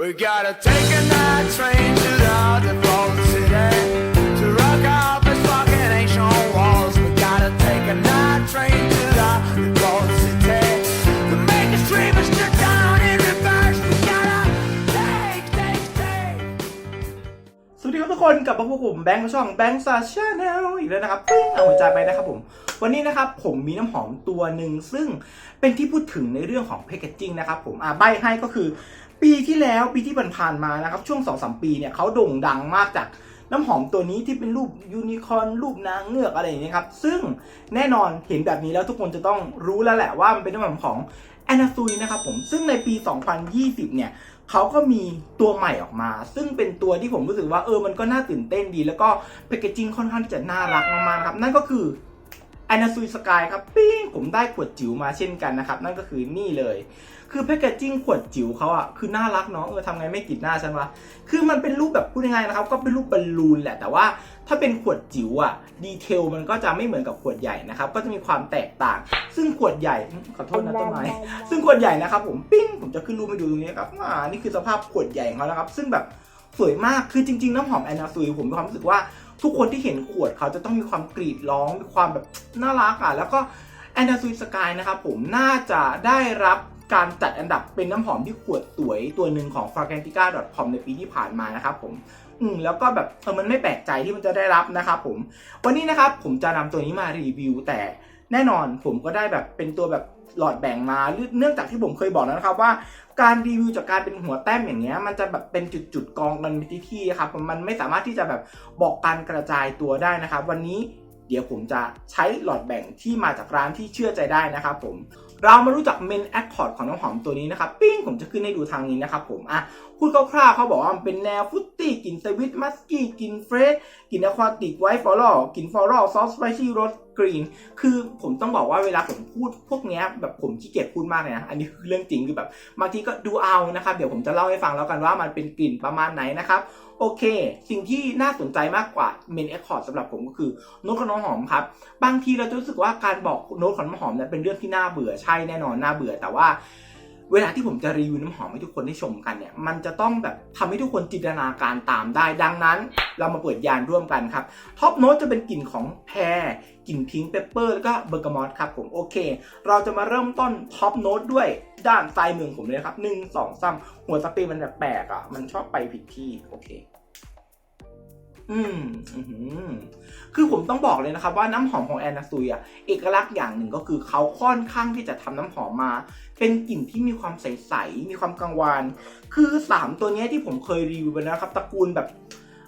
We gotta take a night train to the default คนกับพบกับผมแบงค์ช่องแบงค์ซาชาแนลอีกแล้วนะครับปึ้งเอาหัวใจไปนะครับผม วันนี้นะครับผมมีน้ำหอมตัวหนึ่งซึ่งเป็นที่พูดถึงในเรื่องของแพคเกจจิ้งนะครับผมอ่าใบให้ก็คือ ปีที่แล้วปีที่ผ่านมานะครับช่วง2อสปีเนี่ยเขาโด่งดังมากจากน้ำหอมตัวนี้ที่เป็นรูปยูนิคอร์นรูปนางเงือกอะไรอย่างนี้ยครับ ซึ่งแน่นอนเห็นแบบนี้แล้วทุกคนจะต้องรู้แล้วแหละว่ามันเป็นน้ำหอมของแอนนาซุยนะครับผมซึ่งในปี 2020 เนี่ย เขาก็มีตัวใหม่ออกมา ซึ่งเป็นตัวที่ผมรู้สึกว่าเออมันก็น่าตื่นเต้นดี แล้วก็แพคเกจจิ้งค่อนข้างที่จะน่ารักมากๆครับนั่นก็คือ อนนาซุยสกายครับปิ้งผมได้ขวดจิ๋วมาเช่นกันนะครับ นั่นก็คือนี่เลย คือแพคเกจจิ้งขวดจิ๋วเขาอะคือน่ารักเนาะเออทำไงไม่กิดหน้าฉันวะคือมันเป็นรูปแบบพูดยังไงนะครับ ก็เป็นรูปบอลลูนแหละแต่ว่าถ้าเป็นขวดจิ๋วอะดีเทลมันก็จะไม่เหมือนกับขวดใหญ่นะครับ ก็จะมีความแตกต่าง ซึ่งขวดใหญ่ขอโทษนะต้นไม้ซึ่งขวดใหญ่นะครับผมปิ้งผมจะขึ้นรูปให้ดูตรงนี้ครับอ่านี่คือสภาพขวดใหญ่ของเขาแล้วครับ ซึ่งแบบสวยมากคือจริงๆ น้ำหอมแอนนาซุยผมมีความรู้สึกว่า ทุกคนที่เห็นขวดเขาจะต้องมีความกรีดร้องมีความแบบน่ารักอะแล้วก็แอนนาซุยสกายนะครับผมน่าจะได้รับการจัดอันดับเป็นน้ำหอมที่ขวดสวยตัวหนึ่งของ fragrantica.com ในปีที่ผ่านมานะครับผม อืมแล้วก็แบบเออมันไม่แปลกใจที่มันจะได้รับนะครับผม วันนี้นะครับผมจะนำตัวนี้มารีวิวแต่แน่นอนผมก็ได้แบบเป็นตัวแบบ หลอดแบ่งมาเนื่องจากที่ผมเคยบอกแล้วนะครับว่าการรีวิวจากการเป็นหัวแต้มอย่างเงี้ยมันจะแบบเป็นจุดๆกองกันที่ที่ครับมันไม่สามารถที่จะแบบบอกการกระจายตัวได้นะครับ วันนี้เดี๋ยวผมจะใช้หลอดแบ่งที่มาจากร้านที่เชื่อใจได้นะครับผม เรามารู้จักเมนแอคคอร์ดของน้ำหอมตัวนี้นะครับ ปิ้งผมจะขึ้นให้ดูทางนี้นะครับผมอะพูดคร่าวๆเขาบอกว่ามันเป็นแนวฟุตตี้กลิ่นสวิตมัสกี้กลิ่นเฟรชกลิ่นอะควาติกไวท์ฟลอรัลกลิ่นฟลอรัลซอสสไปซี่รสกรีน คือผมต้องบอกว่าเวลาผมพูดพวกนี้แบบผมขี้เกียจพูดมากเลยนะอันนี้คือเรื่องจริงคือแบบบางทีก็ดูเอานะครับเดี๋ยวผมจะเล่าให้ฟังแล้วกันว่ามันเป็นกลิ่นประมาณไหนนะครับ โอเค สิ่งที่น่าสนใจมากกว่าเมนแอคคอร์ดสำหรับผมก็คือโน้ตของน้ำหอมครับ บางทีเราจะรู้สึกว่าการบอกโน้ตของน้ำหอมเนี่ยเป็นเรื่องที่น่าเบื่อใช่แน่นอนน่าเบื่อ แต่ว่าเวลาที่ผมจะรีวิวน้ำหอมให้ทุกคนได้ชมกันเนี่ย มันจะต้องแบบทำให้ทุกคนจินตนาการตามได้ ดังนั้น เรามาเปิดยานร่วมกันครับ ท็อปโน้ตจะเป็นกลิ่นของแพรกลิ่นพิงเปปเปอร์แล้วก็เบอร์กามอตครับผมโอเค เราจะมาเริ่มต้นท็อปโน้ตด้วยด้านซ้ายมือของผมเลยครับหนึ่งสองสามหัวสเปรย์มันแบบแปลกอะ มันชอบไปผิดที่ โอเค อืมคือผมต้องบอกเลยนะครับว่าน้ำหอมของแอนนาซุยอะเอกลักษณ์อย่างหนึ่งก็คือเขาค่อนข้างที่จะทำน้ำหอมมา เป็นกลิ่นที่มีความใสๆมีความกังวาน คือ 3 ตัวนี้ที่ผมเคยรีวิวไปแล้วนะครับตระกูลแบบ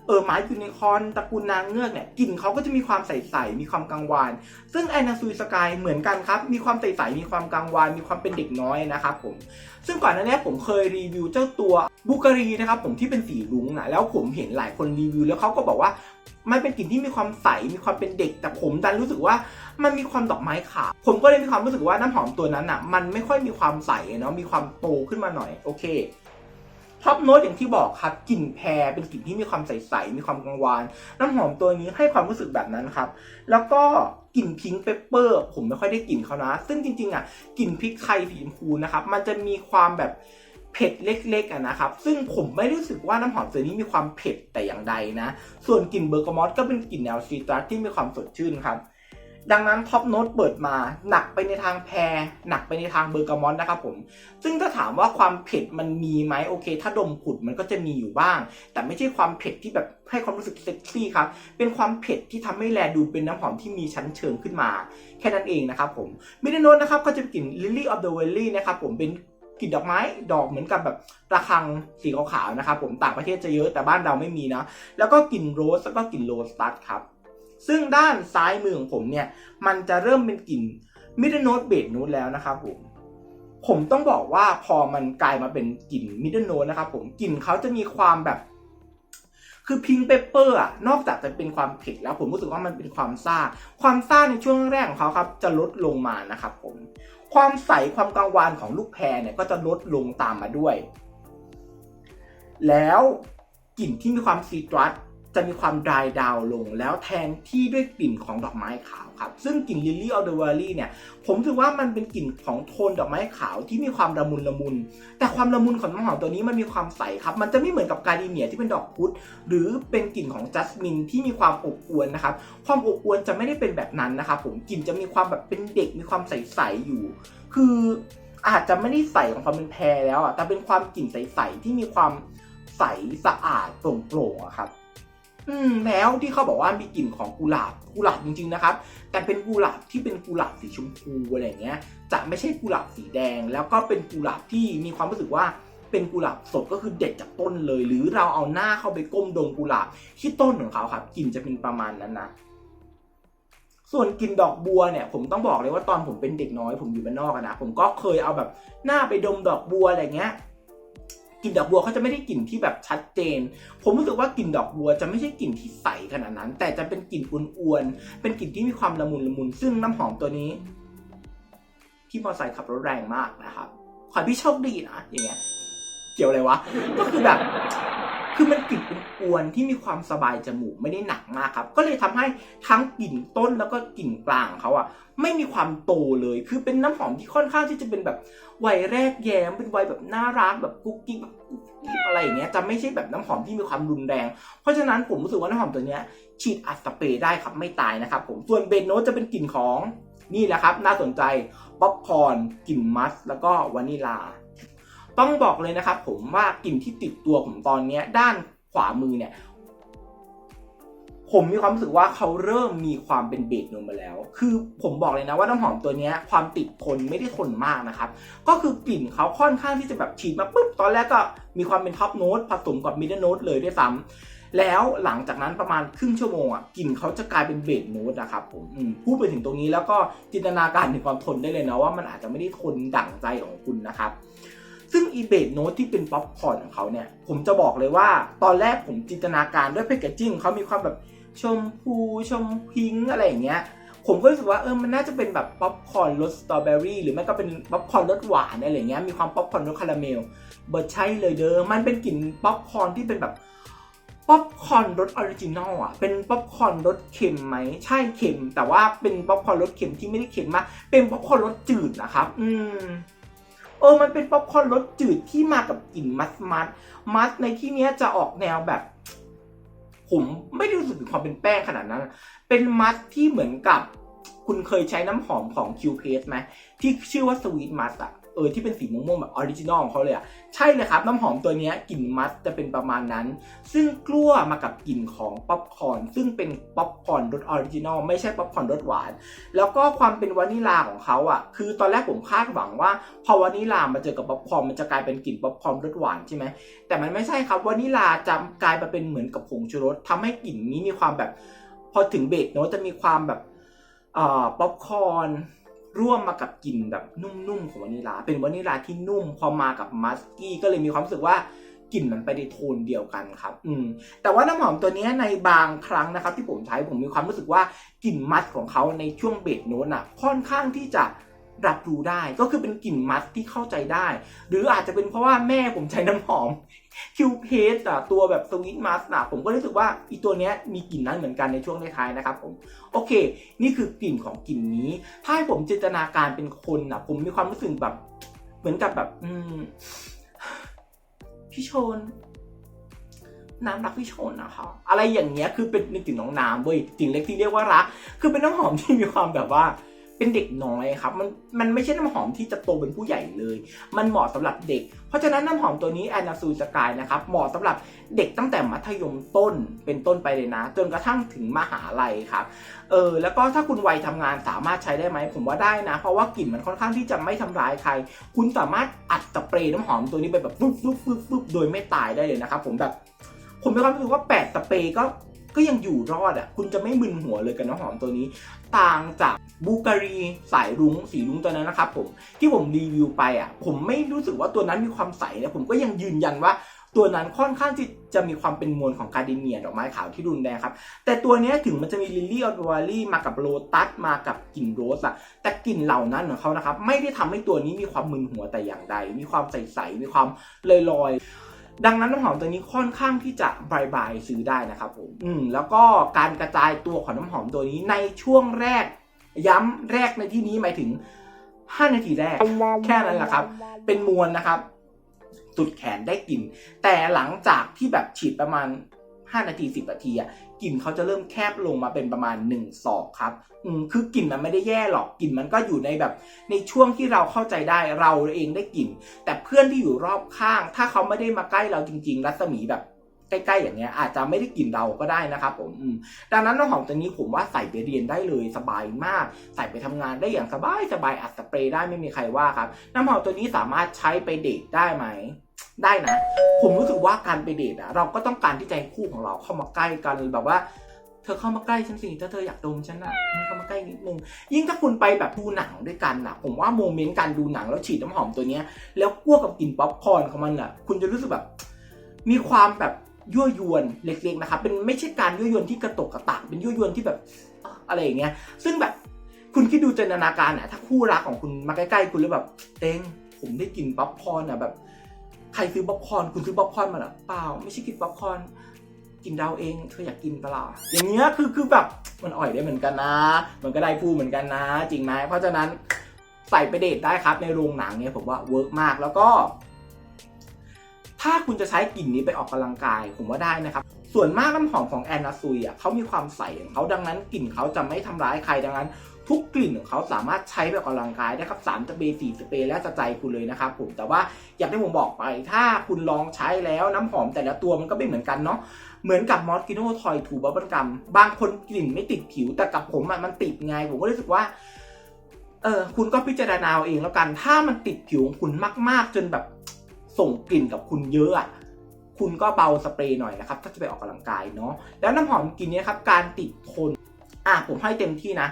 เออไม้ยูนิคอร์นตระกูลนางเงือกเนี่ยกลิ่นเขาก็จะมีความใสๆมีความกังวาน ซึ่งแอนนาซุยสกายเหมือนกันครับ มีความใสๆมีความกังวาน มีความเป็นเด็กน้อยนะครับผม ซึ่งก่อนหน้านี้ผมเคยรีวิวเจ้าตัวบูการีนะครับผมที่เป็นสีรุ้งนะแล้วผมเห็นหลายคนรีวิว แล้วเขาก็บอกว่ามันเป็นกลิ่นที่มีความใส มีความเป็นเด็ก แต่ผมดันรู้สึกว่ามันมีความดอกไม้ขาว ผมก็เลยมีความรู้สึกว่าน้ำหอมตัวนั้นอะ มันไม่ค่อยมีความใสเนาะ มีความโตขึ้นมาหน่อย โอเค ท็อปโน้ตอย่างที่บอกครับกลิ่นแพรเป็นกลิ่นที่มีความใสๆมีความกังวานน้ำหอมตัวนี้ให้ความรู้สึกแบบนั้นครับ แล้วก็กลิ่นพิงค์เปเปอร์ ผมไม่ค่อยได้กลิ่นเขานะ ซึ่งจริงๆอะกลิ่นพริกไทยสีชมพูนะครับมันจะมีความแบบเผ็ดเล็กๆอะนะครับ ซึ่งผมไม่รู้สึกว่าน้ำหอมตัวนี้มีความเผ็ดแต่อย่างใดนะ ส่วนกลิ่นเบอร์กามอตก็เป็นกลิ่นแนวซีตรัสที่มีความสดชื่นครับ ดังนั้นท็อปโน้ตเปิดมาหนักไปในทางแพรหนักไปในทางเบอร์กามอตนะครับผม ซึ่งถ้าถามว่าความเผ็ดมันมีไหมโอเค ถ้าดมขุดมันก็จะมีอยู่บ้าง แต่ไม่ใช่ความเผ็ดที่แบบให้ความรู้สึกเซ็กซี่ครับ เป็นความเผ็ดที่ทำให้แลดูเป็นน้ำหอมที่มีชั้นเชิงขึ้นมา แค่นั้นเองนะครับผมมิดเดิโนตนะครับก็จะเป็นกลิ่น Lily of the Valley นะครับผมเป็นกลิ่นดอกไม้ดอกเหมือนกับแบบระฆังสีขาวๆนะครับผมต่างประเทศจะเยอะแต่บ้านเราไม่มีนะแล้วก็กลิ่นโรสแล้วก็กลิ่นโรสตัสครับ ซึ่งด้านซ้ายมือของผมเนี่ย มันจะเริ่มเป็นกลิ่นมิดเดิลโนตเบสโนตแล้วนะครับผม ผมต้องบอกว่าพอมันกลายมาเป็นกลิ่นมิดเดิลโนตนะครับผมกลิ่นเขาจะมีความแบบ คือพิงเปเปอร์อะนอกจากจะเป็นความเผ็ดแล้วผมรู้สึกว่ามันเป็นความซ่า ความซ่าในช่วงแรกของเขาครับ จะลดลงมานะครับผม ความใสความกังวานของลูกแพรเนี่ยก็จะลดลงตามมาด้วย แล้วกลิ่นที่มีความซีตรัส จะมีความดรายดาวลง แล้วแทนที่ด้วยกลิ่นของดอกไม้ขาวครับ ซึ่งกลิ่น Lily of the Valley เนี่ย ผมถือว่ามันเป็นกลิ่นของโทนดอกไม้ขาวที่มีความละมุนละมุน แต่ความละมุนของน้ำหอมตัวนี้มันมีความใสครับ มันจะไม่เหมือนกับการดีเนียที่เป็นดอกพุธหรือเป็นกลิ่นของจัสมินที่มีความอบอวลนะครับ ความอบอวลจะไม่ได้เป็นแบบนั้นนะครับผม กลิ่นจะมีความแบบเป็นเด็ก มีความใสๆอยู่ คืออาจจะไม่ได้ใสของความเป็นแพรแล้วอะ แต่เป็นความกลิ่นใสๆที่มีความใสสะอาดโปร่งๆครับ อืมแล้วที่เขาบอกว่ามีกลิ่นของกุหลาบกุหลาบจริงๆนะครับ แต่เป็นกุหลาบที่เป็นกุหลาบสีชมพูอะไรเงี้ย จะไม่ใช่กุหลาบสีแดง แล้วก็เป็นกุหลาบที่มีความรู้สึกว่าเป็นกุหลาบสดก็คือเด็ดจากต้นเลย หรือเราเอาหน้าเข้าไปก้มดมกุหลาบที่ต้นของเขาครับกลิ่นจะเป็นประมาณนั้นนะส่วนกลิ่นดอกบัวเนี่ยผมต้องบอกเลยว่าตอนผมเป็นเด็กน้อยผมอยู่บ้านนอกนะผมก็เคยเอาแบบหน้าไปดมดอกบัวอะไรเงี้ย กลิ่นดอกบัวเขาจะไม่ได้กลิ่นที่แบบชัดเจน ผมรู้สึกว่ากลิ่นดอกบัวจะไม่ใช่กลิ่นที่ใสขนาดนั้น แต่จะเป็นกลิ่นอ้วนๆเป็นกลิ่นที่มีความละมุนละมุนซึ่งน้ำหอมตัวนี้ที่มอเตอร์ไซค์ขับรถแรงมากนะครับขอพี่โชคดีนะอย่างเงี้ยเกี่ยวอะไรวะก็คือแบบ คือมันกลิ่นอ้วนที่มีความสบายจมูกไม่ได้หนักมากครับ ก็เลยทำให้ทั้งกลิ่นต้นแล้วก็กลิ่นกลางเขาอะไม่มีความโตเลย คือเป็นน้ำหอมที่ค่อนข้างที่จะเป็นแบบวัยแรกแย้ม เป็นวัยแบบน่ารักแบบกุ๊กกิ๊กแบบกุ๊กกิ๊กอะไรอย่างเงี้ย จะไม่ใช่แบบน้ำหอมที่มีความรุนแรง เพราะฉะนั้นผมรู้สึกว่าน้ำหอมตัวเนี้ยฉีดอัดสเปรย์ได้ครับไม่ตายนะครับผมส่วนเบนโนจะเป็นกลิ่นของนี่แหละครับ น่าสนใจป๊อปคอร์นกลิ่นมัส แล้วก็วานิลา ต้องบอกเลยนะครับผมว่ากลิ่นที่ติดตัวผมตอนนี้ด้านขวามือเนี่ย ผมมีความรู้สึกว่าเขาเริ่มมีความเป็นเบสนมมาแล้ว คือผมบอกเลยนะว่าน้ำหอมตัวนี้ความติดทนไม่ได้ทนมากนะครับ ก็คือกลิ่นเขาค่อนข้างที่จะแบบฉีดมาปุ๊บตอนแรกก็มีความเป็นท็อปโน้ตผสมกับมิดเดิลโน้ตเลยด้วยซ้ำแล้วหลังจากนั้นประมาณครึ่งชั่วโมงอะกลิ่นเขาจะกลายเป็นเบสโน้ตนะครับผมมพูดไปถึงตรงนี้แล้วก็จินตนาการถึงความทนได้เลยนะว่ามันอาจจะไม่ได้ทนดั่งใจของคุณนะครับ ซึ่งอีเบดโน้ตที่เป็นป๊อปคอร์นของเขาเนี่ย ผมจะบอกเลยว่า ตอนแรกผมจินตนาการด้วยแพคเกจจิ้งเขามีความแบบชมพูชมพิงอะไรอย่างเงี้ย ผมก็รู้สึกว่าเออมันน่าจะเป็นแบบป๊อปคอร์นรสสตรอเบอรี่หรือไม่ก็เป็นป๊อปคอร์นรสหวานอะไรอย่างเงี้ยมีความป๊อปคอร์นรสคาราเมลเบอร์ใช่เลยเด้อมันเป็นกลิ่นป๊อปคอร์นที่เป็นแบบป๊อปคอร์นรสออริจินอลอะ เป็นป๊อปคอร์นรสเค็มไหม ใช่เค็ม แต่ว่าเป็นป๊อปคอร์นรสเค็มที่ไม่ได้เค็มมาก เป็นป๊อปคอร์นรสจืดนะครับ อืม เออมันเป็นป๊อปคอร์นรสจืดที่มากับกลิ่นมัสมัสมัสในที่เนี้ยจะออกแนวแบบ ผมไม่ได้รู้สึกถึงความเป็นแป้งขนาดนั้น เป็นมัสที่เหมือนกับ คุณเคยใช้น้ำหอมของคิวเพสไหมที่ชื่อว่าสวีทมัสอะ เออที่เป็นสีม่วงๆแบบออริจินอลของเขาเลยอะใช่เลยครับ น้ำหอมตัวนี้กลิ่นมัสจะเป็นประมาณนั้น ซึ่งกลั้วมากับกลิ่นของป๊อปคอร์นซึ่งเป็นป๊อปคอร์นรสออริจินอลไม่ใช่ป๊อปคอร์นรสหวาน แล้วก็ความเป็นวานิลาของเขาอะคือตอนแรกผมคาดหวังว่า พอวานิลามาเจอกับป๊อปคอร์นมันจะกลายเป็นกลิ่นป๊อปคอร์นรสหวานใช่ไหมแต่มันไม่ใช่ครับวานิลาจะกลายมาเป็นเหมือนกับผงชูรสทำให้กลิ่นนี้มีความแบบ พอถึงเบสโนตจะมีความแบบป๊อปคอร์น ร่วมมากับกลิ่นแบบนุ่มๆของวานิลา เป็นวานิลาที่นุ่มพอมากับมัสกี้ก็เลยมีความรู้สึกว่ากลิ่นมันไปในโทนเดียวกันครับ อืม แต่ว่าน้ำหอมตัวนี้ในบางครั้งนะครับ ที่ผมใช้ผมมีความรู้สึกว่ากลิ่นมัสของเขาในช่วงเบสโน้ตอะค่อนข้างที่จะ รับรู้ได้ก็คือเป็นกลิ่นมัสที่เข้าใจได้ หรืออาจจะเป็นเพราะว่าแม่ผมใช้น้ำหอมคิวเพสอะตัวแบบสวิตมัสอะผมก็รู้สึกว่าอีตัวเนี้ยมีกลิ่นนั้นเหมือนกันในช่วงท้ายๆนะครับผมโอเค นี่คือกลิ่นของกลิ่นนี้ ถ้าให้ผมจินตนาการเป็นคนอะผมมีความรู้สึกแบบ เหมือนกับแบบ อืมพี่ชนน้ำรักพี่ชนนะคะอะไรอย่างเงี้ยคือเป็นนึกถึงน้องน้ำเว้ยสิ่งเล็กที่เรียกว่ารัก คือเป็นน้ำหอมที่มีความแบบว่า เป็นเด็กน้อยครับ มันมันไม่ใช่น้ำหอมที่จะโตเป็นผู้ใหญ่เลย มันเหมาะสำหรับเด็ก เพราะฉะนั้นน้ำหอมตัวนี้แอนนาซูสกายนะครับ เหมาะสำหรับเด็กตั้งแต่มัธยมต้นเป็นต้นไปเลยนะ จนกระทั่งถึงมหาลัยครับ เออ แล้วก็ถ้าคุณวัยทำงานสามารถใช้ได้ไหม ผมว่าได้นะ เพราะว่ากลิ่นมันค่อนข้างที่จะไม่ทำร้ายใคร คุณสามารถอัดสเปรย์น้ำหอมตัวนี้ไปแบบฟึบฟึบฟึบฟึบโดยไม่ตายได้เลยนะครับผมแบบ ผมมีความรู้สึกว่าแปดสเปรย์ก็ ก็ยังอยู่รอดอะ คุณจะไม่มึนหัวเลยกับน้ำหอมตัวนี้ ต่างจากบูการีสายรุ้งสีรุ้งตัวนั้นนะครับผมที่ผมรีวิวไปอะ ผมไม่รู้สึกว่าตัวนั้นมีความใสนะผมก็ยังยืนยันว่าตัวนั้นค่อนข้างที่จะมีความเป็นมวลของการดิเนียดอกไม้ขาวที่รุนแรงครับ แต่ตัวนี้ถึงมันจะมีลิลลี่ออวารี่มากับโรตัสมากับกลิ่นโรสอะแต่กลิ่นเหล่านั้นของเขานะครับ ไม่ได้ทำให้ตัวนี้มีความมึนหัวแต่อย่างใด มีความใสๆมีความลอยๆ ดังนั้นน้ำหอมตัวนี้ค่อนข้างที่จะบายบายซื้อได้นะครับผมอืมแล้วก็การกระจายตัวของน้ำหอมตัวนี้ในช่วงแรก ย้ำแรกในที่นี้หมายถึง 5 นาทีแรก แค่นั้นแหละครับ เป็นมวลนะครับสุดแขนได้กลิ่นแต่หลังจากที่แบบฉีดประมาณ 5 นาที 10 นาทีอะกลิ่นเขาจะเริ่มแคบลงมาเป็นประมาณ1ศอกครับอืมคือกลิ่นมันไม่ได้แย่หรอกกลิ่นมันก็อยู่ในแบบ ในช่วงที่เราเข้าใจได้เราเองได้กลิ่น แต่เพื่อนที่อยู่รอบข้าง ถ้าเขาไม่ได้มาใกล้เราจริง ๆ รัศมีแบบใกล้ๆอย่างเงี้ยอาจจะไม่ได้กลิ่นเราก็ได้นะครับผมมดังนั้นน้ำหอมตัวนี้ผมว่าใส่ไปเรียนได้เลยสบายมาก ใส่ไปทำงานได้อย่างสบายสบายอัดสเปรย์ได้ไม่มีใครว่าครับ น้ำหอมตัวนี้สามารถใช้ไปเดทได้ไหม ได้นะ ผมรู้สึกว่าการไปเดทอะเราก็ต้องการที่จะให้คู่ของเราเข้ามาใกล้กันแบบว่า เธอเข้ามาใกล้ฉันสิถ้าเธออยากดมฉันอะเข้ามาใกล้นิดนึงยิ่งถ้าคุณไปแบบดูหนังด้วยกันอะผมว่าโมเมนต์การดูหนังแล้วฉีดน้ำหอมตัวเนี้ย แล้วคั่วกับกลิ่นป๊อปคอร์นของมันอะคุณจะรู้สึกแบบ มีความแบบยั่วยวนเล็กๆนะครับเป็นไม่ใช่การยั่วยวนที่กระตกกระตากเป็นยั่วยวนที่แบบอะไรอย่างเงี้ย ซึ่งแบบคุณคิดดูจินตนาการอะถ้าคู่รักของคุณมาใกล้ๆคุณแล้วแบบเต็งผมได้กลิ่นป๊อปคอร์นอะแบบ ใครซื้อบ๊อบคอนคุณซื้อบ๊อบคอนมาหรอเปล่า ไม่ใช่กินบ๊อบคอนกินเราเองเธออยากกินเปล่าอย่างเงี้ยคือคือแบบมันอ่อยได้เหมือนกันนะ มันก็ได้พูเหมือนกันนะ จริงไหมเพราะฉะนั้นใส่ไปเดทได้ครับในโรงหนังเนี่ยผมว่าเวิร์กมากแล้วก็ถ้าคุณจะใช้กลิ่นนี้ไปออกกำลังกาย ผมว่าได้นะครับ ส่วนมากน้ำหอมของแอนนาซุยอะเขามีความใสของเขาดังนั้นกลิ่นเขาจะไม่ทำร้ายใครดังนั้น ทุกกลิ่นของเขาสามารถใช้ไปออกกำลังกายได้ครับสามสเปรย์สี่สเปรย์แล้วแต่ใจคุณเลยนะครับผมแต่ว่าอย่างที่ผมบอกไป ถ้าคุณลองใช้แล้วน้ำหอมแต่ละตัวมันก็ไม่เหมือนกันเนาะเหมือนกับมอสกิโนทอยถูบับเบิลกัมบางคนกลิ่นไม่ติดผิวแต่กับผมอะมันติดไงผมก็รู้สึกว่าเออคุณก็พิจารณาเอาเองแล้วกัน ถ้ามันติดผิวของคุณมาก ๆ จนแบบส่งกลิ่นกับคุณเยอะอะ คุณก็เบาสเปรย์หน่อยนะครับถ้าจะไปออกกำลังกายเนาะแล้วน้ำหอมกลิ่นเนี้ยครับการติดทนอะผมให้เต็มที่นะ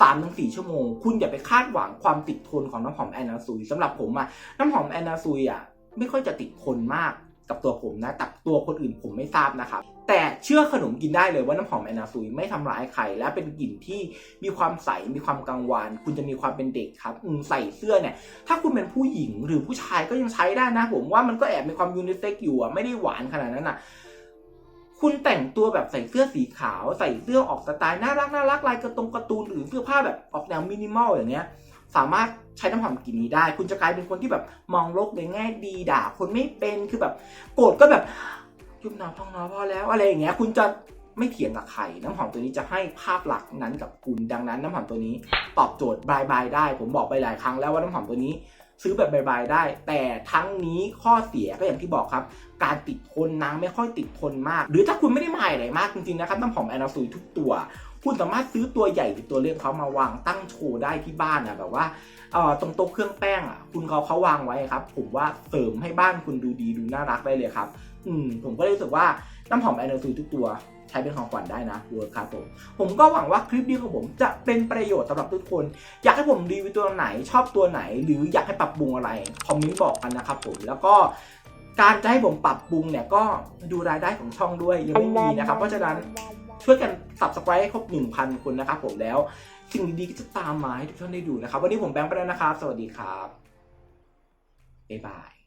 สามถึงสี่ชั่วโมง คุณอย่าไปคาดหวังความติดทนของน้ำหอมแอนนาซุยสำหรับผมอะน้ำหอมแอนนาซุยอะไม่ค่อยจะติดทนมากกับตัวผมนะแต่ตัวคนอื่นผมไม่ทราบนะครับ แต่เชื่อขนมกินได้เลยว่าน้ำหอมแอนนาซุยไม่ทำร้ายใครและเป็นกลิ่นที่มีความใสมีความกังวานคุณจะมีความเป็นเด็กครับใส่เสื้อเนี่ย ถ้าคุณเป็นผู้หญิงหรือผู้ชายก็ยังใช้ได้นะผมว่ามันก็แอบมีความยูนิเซ็กอยู่อะไม่ได้หวานขนาดนั้นอะคุณแต่งตัวแบบใส่เสื้อสีขาว ใส่เสื้อออกสไตล์น่ารักน่ารักลายกระตรงการ์ตูนหรือเสื้อผ้าแบบออกแนวมินิมอลอย่างเงี้ยสามารถใช้น้ำหอมกลิ่นนี้ได้ คุณจะกลายเป็นคนที่แบบมองโลกในแง่ดีด่าคนไม่เป็นคือแบบ โกรธก็แบบ ยุบหนาพองหนาพอแล้วอะไรอย่างเงี้ยคุณจะไม่เถียงกับใครน้ำหอมตัวนี้จะให้ภาพหลักนั้นกับคุณดังนั้น น้ำหอมตัวนี้ตอบโจทย์บายบายได้ ผมบอกไปหลายครั้งแล้วว่าน้ำหอมตัวนี้ซื้อแบบบายๆได้ แต่ทั้งนี้ข้อเสียก็อย่างที่บอกครับ การติดทนนางไม่ค่อยติดทนมาก หรือถ้าคุณไม่ได้หมายอะไรมากจริงๆนะครับน้ำหอมแอนนาซุยทุกตัว คุณสามารถซื้อตัวใหญ่หรือตัวเล็กเขามาวางตั้งโชว์ได้ที่บ้านนะแบบว่าเอ่อตรงโต๊ะเครื่องแป้งอะคุณเขาเขาวางไว้ครับ ผมว่าเสริมให้บ้านคุณดูดีดูน่ารักได้เลยครับ อืมผมก็เลยรู้สึกว่าน้ำหอมแอนนาซุยทุกตัวใช้เป็นของขวัญได้นะเวิร์คครับผมผมก็หวังว่าคลิปนี้ของผมจะเป็นประโยชน์สำหรับทุกคน อยากให้ผมรีวิวตัวไหน ชอบตัวไหน หรืออยากให้ปรับปรุงอะไร คอมเมนต์บอกกันนะครับผมแล้วก็การจะให้ผมปรับปรุงเนี่ยก็ดูรายได้ของช่องด้วยยังไม่มีนะครับ เพราะฉะนั้นช่วยกัน subscribe ให้ครบ 1,000 คนนะครับผมแล้ว สิ่งดีๆก็จะตามมาให้ทุกท่านได้ดูนะครับ วันนี้ผมแบงค์ไปแล้วนะครับ สวัสดีครับบ๊ายบาย